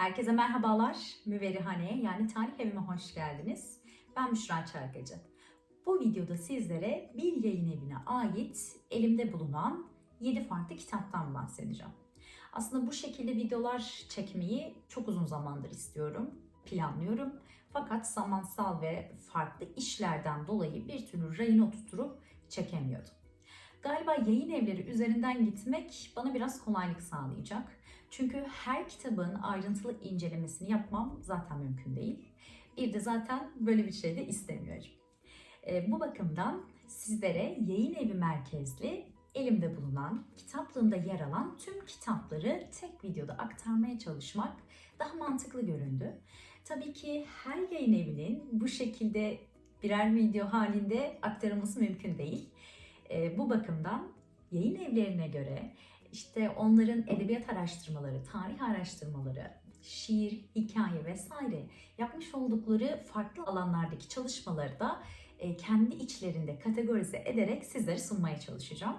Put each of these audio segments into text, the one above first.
Herkese merhabalar. Müverihane yani tarih evime hoş geldiniz. Ben Müşra Çarkacı. Bu videoda sizlere bir yayın evine ait elimde bulunan 7 farklı kitaptan bahsedeceğim. Aslında bu şekilde videolar çekmeyi çok uzun zamandır istiyorum, planlıyorum. Fakat zamansal ve farklı işlerden dolayı bir türlü rayına oturtup çekemiyordum. Galiba yayın evleri üzerinden gitmek bana biraz kolaylık sağlayacak. Çünkü her kitabın ayrıntılı incelemesini yapmam zaten mümkün değil. Bir de zaten böyle bir şey de istemiyorum. E, bu bakımdan sizlere yayın evi merkezli elimde bulunan, kitaplığımda yer alan tüm kitapları tek videoda aktarmaya çalışmak daha mantıklı göründü. Tabii ki her yayın evinin bu şekilde birer video halinde aktarılması mümkün değil. E, bu bakımdan yayın evlerine göre işte onların edebiyat araştırmaları, tarih araştırmaları, şiir, hikaye vesaire yapmış oldukları farklı alanlardaki çalışmaları da e, kendi içlerinde kategorize ederek sizlere sunmaya çalışacağım.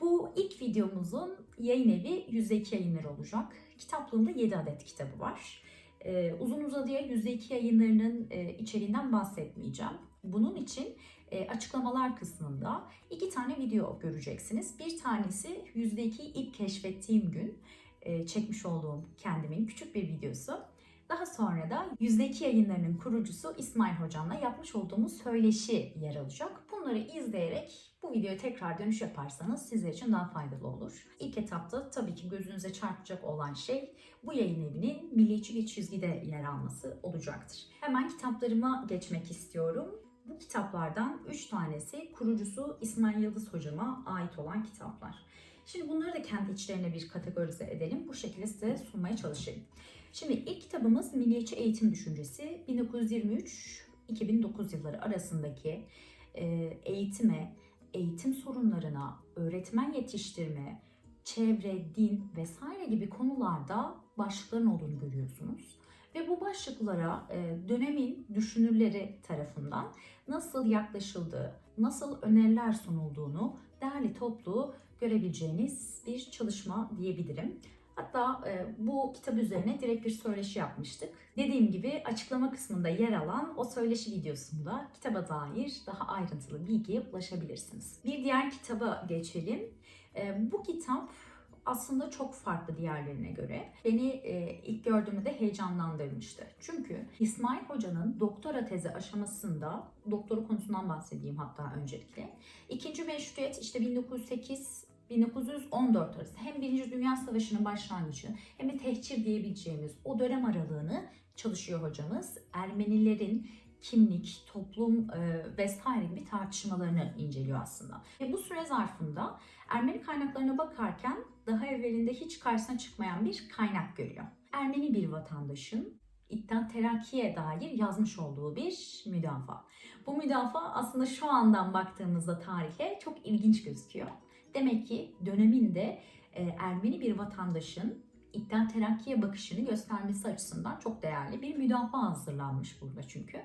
Bu ilk videomuzun yayın evi %2 yayınları olacak. Kitaplığımda 7 adet kitabı var. Ee, uzun uzadıya %2 yayınlarının e, içeriğinden bahsetmeyeceğim. Bunun için e, açıklamalar kısmında iki tane video göreceksiniz. Bir tanesi %2 ilk keşfettiğim gün e, çekmiş olduğum kendimin küçük bir videosu. Daha sonra da %2 yayınlarının kurucusu İsmail Hocam'la yapmış olduğumuz söyleşi yer alacak. Bunları izleyerek bu videoya tekrar dönüş yaparsanız sizler için daha faydalı olur. İlk etapta tabii ki gözünüze çarpacak olan şey bu yayın evinin milliyetçi bir çizgide yer alması olacaktır. Hemen kitaplarıma geçmek istiyorum. Bu kitaplardan 3 tanesi kurucusu İsmail Yıldız hocama ait olan kitaplar. Şimdi bunları da kendi içlerine bir kategorize edelim. Bu şekilde size sunmaya çalışayım. Şimdi ilk kitabımız Milliyetçi Eğitim Düşüncesi 1923-2009 yılları arasındaki e, eğitime, eğitim sorunlarına, öğretmen yetiştirme, çevre, din vesaire gibi konularda başlıkların olduğunu görüyorsunuz. Ve bu başlıklara e, dönemin düşünürleri tarafından nasıl yaklaşıldığı, nasıl öneriler sunulduğunu derli toplu görebileceğiniz bir çalışma diyebilirim. Hatta e, bu kitap üzerine direkt bir söyleşi yapmıştık. Dediğim gibi açıklama kısmında yer alan o söyleşi videosunda kitaba dair daha ayrıntılı bilgiye ulaşabilirsiniz. Bir diğer kitaba geçelim. E, bu kitap aslında çok farklı diğerlerine göre. Beni e, ilk gördüğümde de heyecanlandırmıştı. Çünkü İsmail Hoca'nın doktora tezi aşamasında, doktora konusundan bahsedeyim hatta öncelikle. İkinci meşruiyet işte 1908 1914 arası hem Birinci Dünya Savaşı'nın başlangıcı hem de tehcir diyebileceğimiz o dönem aralığını çalışıyor hocamız. Ermenilerin kimlik, toplum e, vesaire gibi tartışmalarını inceliyor aslında. Ve bu süre zarfında Ermeni kaynaklarına bakarken daha evvelinde hiç karşısına çıkmayan bir kaynak görüyor. Ermeni bir vatandaşın İttihat Terakki'ye dair yazmış olduğu bir müdafaa. Bu müdafaa aslında şu andan baktığımızda tarihe çok ilginç gözüküyor. Demek ki döneminde e, Ermeni bir vatandaşın İttihat Terakki'ye bakışını göstermesi açısından çok değerli bir müdafaa hazırlanmış burada çünkü.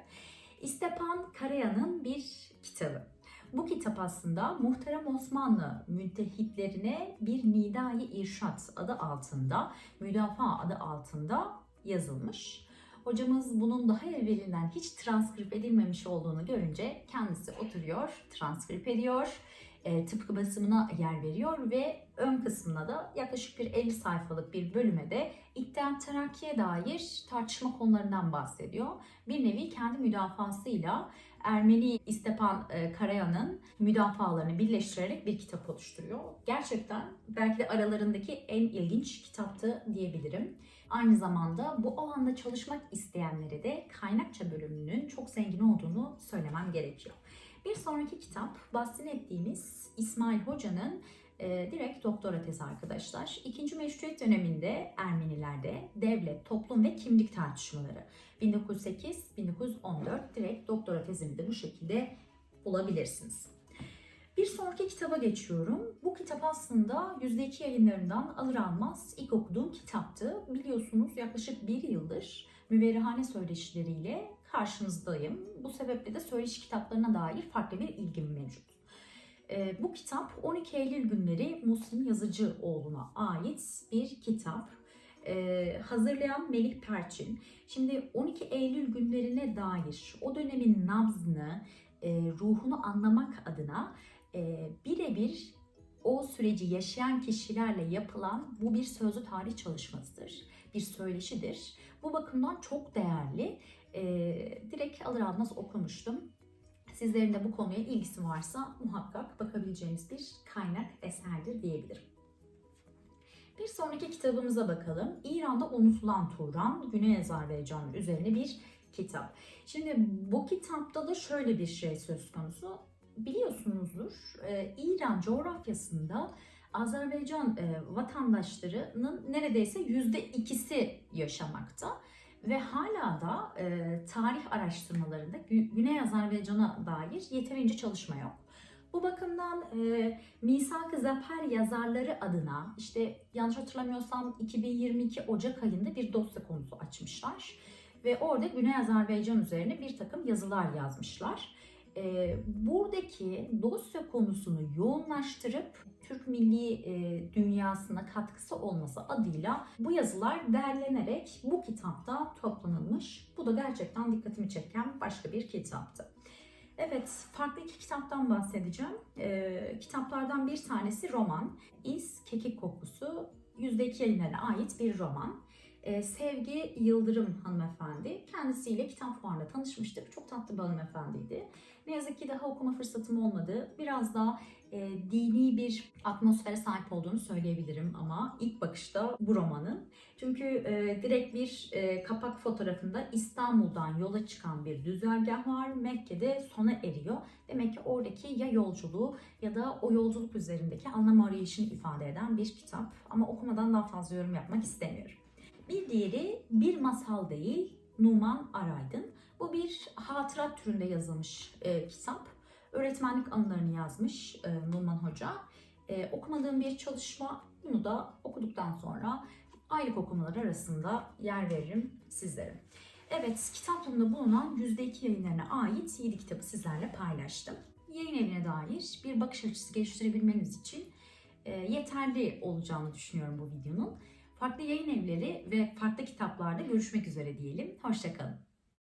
İstepan Karaya'nın bir kitabı. Bu kitap aslında Muhterem Osmanlı müntehitlerine bir Nidai İrşat adı altında, müdafaa adı altında yazılmış. Hocamız bunun daha evvelinden hiç transkrip edilmemiş olduğunu görünce kendisi oturuyor, transkrip ediyor, e, tıpkı basımına yer veriyor ve ön kısmına da yaklaşık bir 50 sayfalık bir bölüme de İttihat Terakki'ye dair tartışma konularından bahsediyor. Bir nevi kendi müdafasıyla Ermeni İstepan e, Karayan'ın müdafalarını birleştirerek bir kitap oluşturuyor. Gerçekten belki de aralarındaki en ilginç kitaptı diyebilirim. Aynı zamanda bu alanda çalışmak isteyenlere de kaynakça bölümünün çok zengin olduğunu söylemem gerekiyor. Bir sonraki kitap bahsettiğimiz İsmail Hoca'nın e, direkt doktora tezi arkadaşlar. İkinci meşruiyet döneminde Ermenilerde devlet, toplum ve kimlik tartışmaları. 1908-1914 direkt doktora tezini de bu şekilde bulabilirsiniz. Bir sonraki kitaba geçiyorum. Bu kitap aslında %2 yayınlarından alır almaz ilk okuduğum kitaptı. Biliyorsunuz yaklaşık bir yıldır müverrihane söyleşileriyle karşınızdayım. Bu sebeple de söyleşi kitaplarına dair farklı bir ilgim mevcut. Ee, bu kitap 12 Eylül günleri Muhsin Yazıcıoğlu'na ait bir kitap. Ee, hazırlayan Melih Perçin. Şimdi 12 Eylül günlerine dair o dönemin nabzını, e, ruhunu anlamak adına e, birebir o süreci yaşayan kişilerle yapılan bu bir sözlü tarih çalışmasıdır. Bir söyleşidir. Bu bakımdan çok değerli. E, direkt alır almaz okumuştum. Sizlerin de bu konuya ilgisi varsa muhakkak bakabileceğiniz bir kaynak eserdir diyebilirim. Bir sonraki kitabımıza bakalım. İran'da unutulan Turan, Güney Azerbaycan üzerine bir kitap. Şimdi bu kitapta da şöyle bir şey söz konusu. Biliyorsunuzdur e, İran coğrafyasında Azerbaycan e, vatandaşlarının neredeyse yüzde ikisi yaşamakta ve hala da e, tarih araştırmalarında Gü- Güney Azerbaycan'a dair yeterince çalışma yok. Bu bakımdan e, Misak-ı Zafer yazarları adına işte yanlış hatırlamıyorsam 2022 Ocak ayında bir dosya konusu açmışlar. Ve orada Güney Azerbaycan üzerine bir takım yazılar yazmışlar. E, buradaki dosya konusunu yoğunlaştırıp Türk milli e, dünyasına katkısı olması adıyla bu yazılar derlenerek bu kitapta toplanılmış. Bu da gerçekten dikkatimi çeken başka bir kitaptı. Evet, farklı iki kitaptan bahsedeceğim. Ee, kitaplardan bir tanesi roman. İz Kekik Kokusu, %2 yayınlarına ait bir roman. Ee, Sevgi Yıldırım hanımefendi. Kendisiyle kitap fuarında tanışmıştık. Çok tatlı bir hanımefendiydi. Ne yazık ki daha okuma fırsatım olmadı. Biraz daha e, dini bir atmosfere sahip olduğunu söyleyebilirim ama ilk bakışta bu romanın. Çünkü e, direkt bir e, kapak fotoğrafında İstanbul'dan yola çıkan bir düzergah var. Mekke'de sona eriyor. Demek ki oradaki ya yolculuğu ya da o yolculuk üzerindeki anlam arayışını ifade eden bir kitap. Ama okumadan daha fazla yorum yapmak istemiyorum. Bir diğeri Bir Masal Değil, Numan Araydın. Bu bir hatırat türünde yazılmış e, kitap. Öğretmenlik anılarını yazmış e, Numan Hoca. E, okumadığım bir çalışma. Bunu da okuduktan sonra aylık okumalar arasında yer veririm sizlere. Evet, kitaplığımda bulunan %2 yayınlarına ait 7 kitabı sizlerle paylaştım. Yayın evine dair bir bakış açısı geliştirebilmeniz için e, yeterli olacağını düşünüyorum bu videonun. Farklı yayın evleri ve farklı kitaplarda görüşmek üzere diyelim. Hoşçakalın.